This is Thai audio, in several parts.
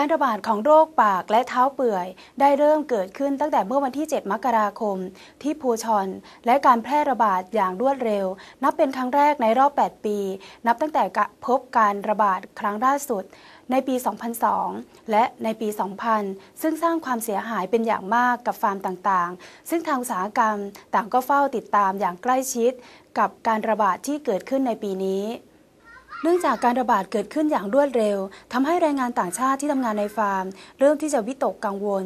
การระบาดของโรคปากและเท้าเปื่อย ได้เริ่มเกิดขึ้นตั้งแต่เมื่อวันที่ 7 มกราคม ที่ภูชอนและการแพร่ระบาดอย่างรวดเร็ว นับเป็นครั้งแรกในรอบ 8 ปี นับตั้งแต่พบการระบาดครั้งล่าสุดในปี 2002 และในปี 2000 ซึ่งสร้างความเสียหายเป็นอย่างมากกับฟาร์มต่างๆ ซึ่งทางอุตสาหกรรมต่างก็เฝ้าติดตามอย่างใกล้ชิด กับการระบาดที่เกิดขึ้นในปีนี้ เนื่องจากการระบาดเกิดขึ้นอย่างรวดเร็วทำให้แรงงานต่างชาติที่ทำงานในฟาร์ม เริ่มที่จะวิตกกังวล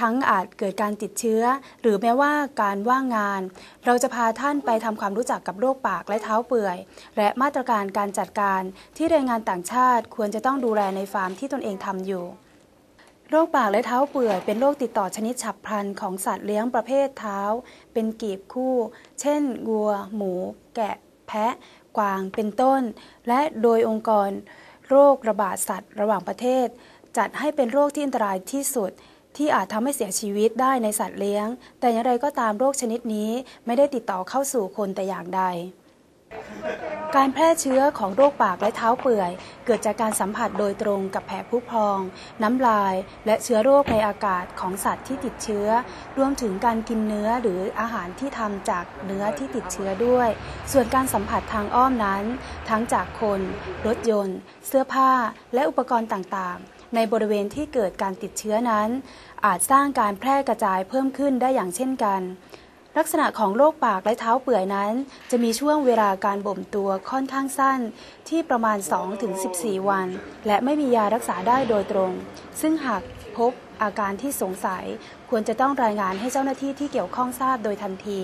ทั้งอาจเกิดการติดเชื้อ หรือแม้ว่าการว่างงาน เราจะพาท่านไปทำความรู้จักกับโรคปากและเท้าเปื่อย และมาตรการการจัดการที่แรงงานต่างชาติควรจะต้องดูแลในฟาร์มที่ตนเองทำอยู่โรคปากและเท้าเปื่อยเป็นโรคติดต่อชนิดฉับพลันของสัตว์เลี้ยงประเภทเท้า เป็นกีบคู่ เช่นวัว หมู แกะ แพะ กวางเป็นต้น และโดยองค์กร โรคระบาดสัตว์ ระหว่างประเทศ จัดให้เป็นโรคที่อันตรายที่สุด ที่อาจทำให้เสียชีวิตได้ในสัตว์เลี้ยง แต่อย่างไรก็ตามโรคชนิดนี้ไม่ได้ติดต่อเข้าสู่คนแต่อย่างใด การแพร่เชื้อของโรคปากและเท้าเปื่อย เกิดจากการสัมผัสโดยตรงกับแผลผุพอง น้ำลาย และเชื้อโรคในอากาศของสัตว์ที่ติดเชื้อ รวมถึงการกินเนื้อหรืออาหารที่ทำจากเนื้อที่ติดเชื้อด้วย ส่วนการสัมผัสทางอ้อมนั้น ทั้งจากคน รถยนต์ เสื้อผ้า และอุปกรณ์ต่างๆในบริเวณที่เกิดการติดเชื้อนั้น อาจสร้างการแพร่กระจายเพิ่มขึ้นได้อย่างเช่นกัน ลักษณะของโรคปากและเท้าเปื่อยนั้น จะมีช่วงเวลาการบ่มตัวค่อนข้างสั้นที่ประมาณ 2-14 วัน และไม่มียารักษาได้โดยตรง ซึ่งหากพบอาการที่สงสัย ควรจะต้องรายงานให้เจ้าหน้าที่ที่เกี่ยวข้องทราบโดยทันที